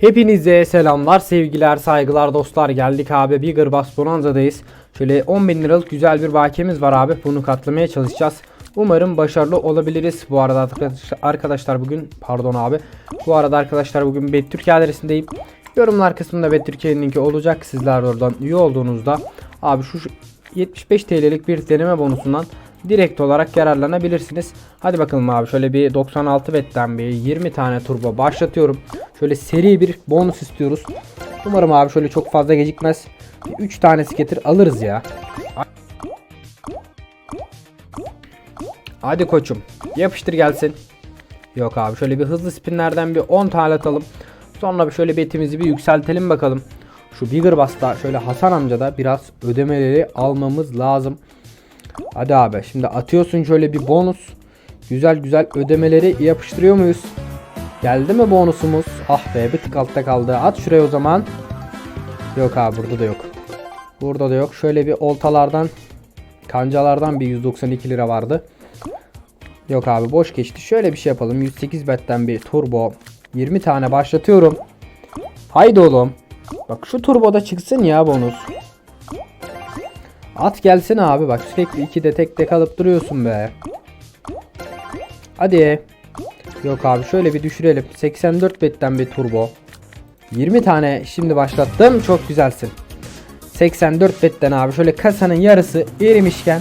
Hepinize selamlar, sevgiler, saygılar dostlar. Geldik abi Bigger Bass Bonanza'dayız. Şöyle 10 bin liralık güzel bir bakiyemiz var abi. Bunu katlamaya çalışacağız. Umarım başarılı olabiliriz. Bu arada arkadaş- arkadaşlar bugün pardon abi. Bu arada arkadaşlar bugün Bet Türkiye adresindeyim. Yorumlar kısmında Bet Türkiye'nin linki olacak. Sizler oradan üye olduğunuzda abi şu 75 TL'lik bir deneme bonusundan direkt olarak yararlanabilirsiniz. Hadi bakalım abi şöyle bir 96 betten bir 20 tane turbo başlatıyorum. Şöyle seri bir bonus istiyoruz. Umarım abi şöyle çok fazla gecikmez. 3 tane skater alırız ya. Hadi koçum yapıştır gelsin. Yok abi şöyle bir hızlı spinlerden bir 10 tane atalım. Sonra şöyle betimizi bir yükseltelim bakalım. Şu Bigger Bass'ta şöyle Hasan amca da biraz ödemeleri almamız lazım. Hadi abi şimdi atıyorsun şöyle bir bonus. Güzel güzel ödemeleri yapıştırıyor muyuz? Geldi mi bonusumuz? Ah be bir tık altta kaldı. At şuraya o zaman. Yok abi burada da yok. Burada da yok. Şöyle bir oltalardan kancalardan bir 192 lira vardı. Yok abi boş geçti. Şöyle bir şey yapalım. 108 betten bir turbo. 20 tane başlatıyorum. Haydi oğlum. Bak şu turboda çıksın ya bonus. At gelsin abi bak sürekli iki de tek tek alıp duruyorsun be. Hadi. Yok abi şöyle bir düşürelim. 84 betten bir turbo. 20 tane şimdi başlattım. Çok güzelsin. 84 betten abi şöyle kasanın yarısı erimişken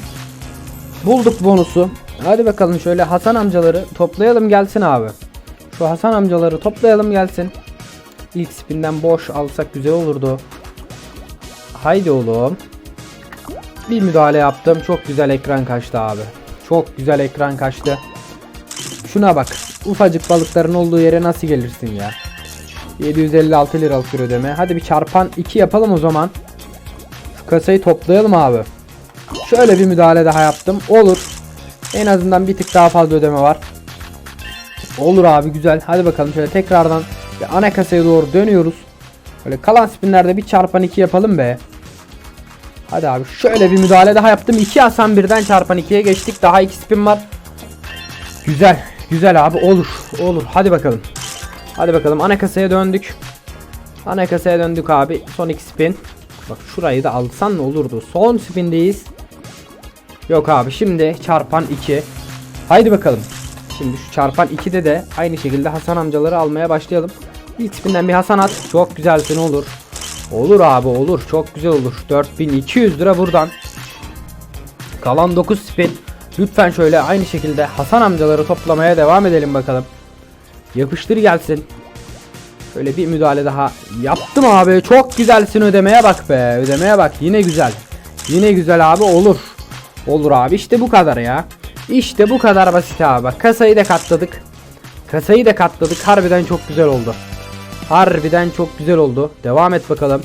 bulduk bonusu. Hadi bakalım şöyle Hasan amcaları toplayalım gelsin abi. Şu Hasan amcaları toplayalım gelsin. İlk spinden boş alsak güzel olurdu. Haydi oğlum. Bir müdahale yaptım. Çok güzel ekran kaçtı abi. Çok güzel ekran kaçtı. Şuna bak. Ufacık balıkların olduğu yere nasıl gelirsin ya? 756 liralık bir ödeme. Hadi bir çarpan 2 yapalım o zaman. Kasayı toplayalım abi. Şöyle bir müdahale daha yaptım. Olur. En azından bir tık daha fazla ödeme var. Olur abi güzel. Hadi bakalım şöyle tekrardan ana kasaya doğru dönüyoruz. Böyle kalan spinlerde bir çarpan 2 yapalım be. Hadi abi şöyle bir müdahale daha yaptım. 2 Hasan birden çarpan 2'ye geçtik. Daha 2 spin var. Güzel. Güzel abi olur. Olur. Hadi bakalım. Hadi bakalım ana kasaya döndük. Ana kasaya döndük abi. Son 2 spin. Bak şurayı da alsan ne olurdu. Son spindeyiz. Yok abi şimdi çarpan 2. Haydi bakalım. Şimdi şu çarpan 2'de de aynı şekilde Hasan amcaları almaya başlayalım. İlk spinden bir Hasan at. Çok güzelsin olur. Olur abi olur. Çok güzel olur. 4200 lira buradan. Kalan 9 spin. Lütfen şöyle aynı şekilde Hasan amcaları toplamaya devam edelim bakalım. Yapıştır gelsin. Şöyle bir müdahale daha yaptım abi. Çok güzelsin ödemeye bak be. Ödemeye bak. Yine güzel. Yine güzel abi olur. Olur abi işte bu kadar ya. İşte bu kadar basit abi. Kasayı da katladık. Kasayı da katladık. Harbiden çok güzel oldu. Harbiden çok güzel oldu. Devam et bakalım.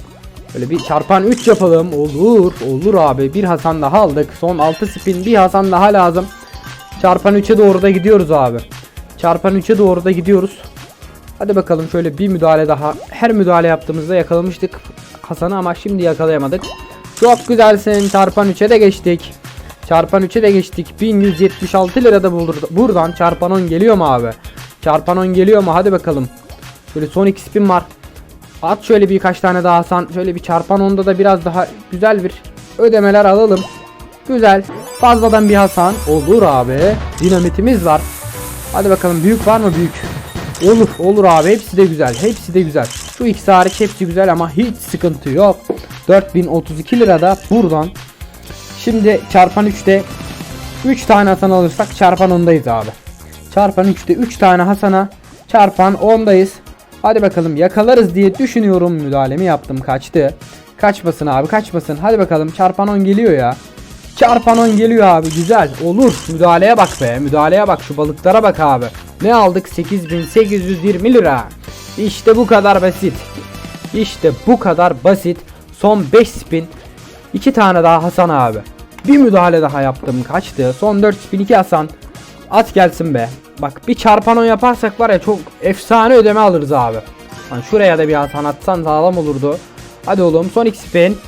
Böyle bir çarpan 3 yapalım. Olur. Olur abi. Bir Hasan daha aldık. Son 6 spin. Bir Hasan daha lazım. Çarpan 3'e doğru da gidiyoruz abi. Çarpan 3'e doğru da gidiyoruz. Hadi bakalım şöyle bir müdahale daha. Her müdahale yaptığımızda yakalamıştık Hasan'ı ama şimdi yakalayamadık. Çok güzelsin. Çarpan 3'e de geçtik. Çarpan 3'e de geçtik. 1176 lirada bulur. Buradan çarpan 10 geliyor mu abi? Çarpan 10 geliyor mu? Hadi bakalım. Şöyle son 2 spin var. At şöyle birkaç tane daha Hasan. Şöyle bir çarpan 10'da da biraz daha güzel bir ödemeler alalım. Güzel. Fazladan bir Hasan. Olur abi. Dinamitimiz var. Hadi bakalım büyük var mı büyük? Olur olur abi hepsi de güzel hepsi de güzel. Şu ikisi hariç hepsi güzel ama hiç sıkıntı yok. 4032 lirada buradan. Şimdi çarpan 3'te 3 tane Hasan alırsak çarpan 10'dayız abi. Çarpan 3'te 3 tane Hasan'a çarpan 10'dayız. Hadi bakalım yakalarız diye düşünüyorum. Müdahalemi yaptım kaçtı. Kaçmasın abi kaçmasın. Hadi bakalım çarpan 10 geliyor ya. Çarpan 10 geliyor abi güzel olur. Müdahaleye bak be müdahaleye bak şu balıklara bak abi. Ne aldık 8820 lira. İşte bu kadar basit. İşte bu kadar basit. Son 5 spin. 2 tane daha Hasan abi. Bir müdahale daha yaptım kaçtı. Son 4 spin 2 Hasan. At gelsin be. Bak bir çarpan 10 yaparsak var ya çok efsane ödeme alırız abi. Lan şuraya da bir Hasan atsan sağlam olurdu. Hadi oğlum son 2 spin.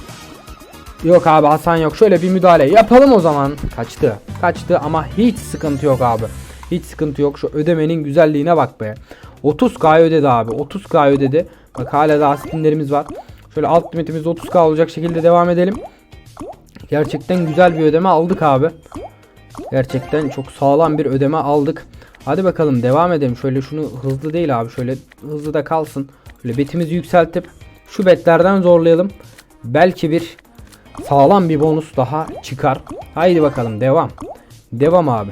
Yok abi Hasan yok. Şöyle bir müdahale yapalım o zaman. Kaçtı. Kaçtı ama hiç sıkıntı yok abi. Hiç sıkıntı yok. Şu ödemenin güzelliğine bak be. 30k ödedi abi. 30k ödedi. Bak hala daha spinlerimiz var. Şöyle alt limitimiz 30k olacak şekilde devam edelim. Gerçekten güzel bir ödeme aldık abi. Gerçekten çok sağlam bir ödeme aldık. Hadi bakalım devam edelim. Şöyle şunu hızlı değil abi. Şöyle hızlı da kalsın. Şöyle betimizi yükseltip şu betlerden zorlayalım. Belki bir sağlam bir bonus daha çıkar. Haydi bakalım devam. Devam abi.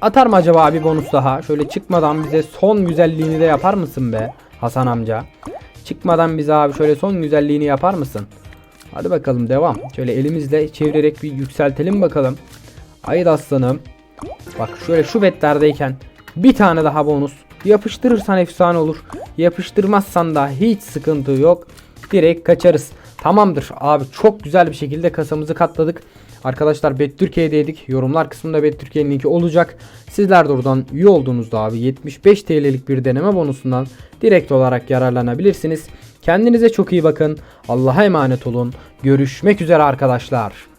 Atar mı acaba bir bonus daha? Şöyle çıkmadan bize son güzelliğini de yapar mısın be Hasan amca? Çıkmadan bize abi şöyle son güzelliğini yapar mısın? Hadi bakalım devam. Şöyle elimizle çevirerek bir yükseltelim bakalım. Haydi aslanım. Bak şöyle şu betlerdeyken bir tane daha bonus. Yapıştırırsan efsane olur. Yapıştırmazsan da hiç sıkıntı yok. Direkt kaçarız. Tamamdır abi çok güzel bir şekilde kasamızı katladık. Arkadaşlar Bet Türkiye'deydik. Yorumlar kısmında Bet Türkiye'nin linki olacak. Sizler de oradan üye olduğunuzda abi 75 TL'lik bir deneme bonusundan direkt olarak yararlanabilirsiniz. Kendinize çok iyi bakın. Allah'a emanet olun. Görüşmek üzere arkadaşlar.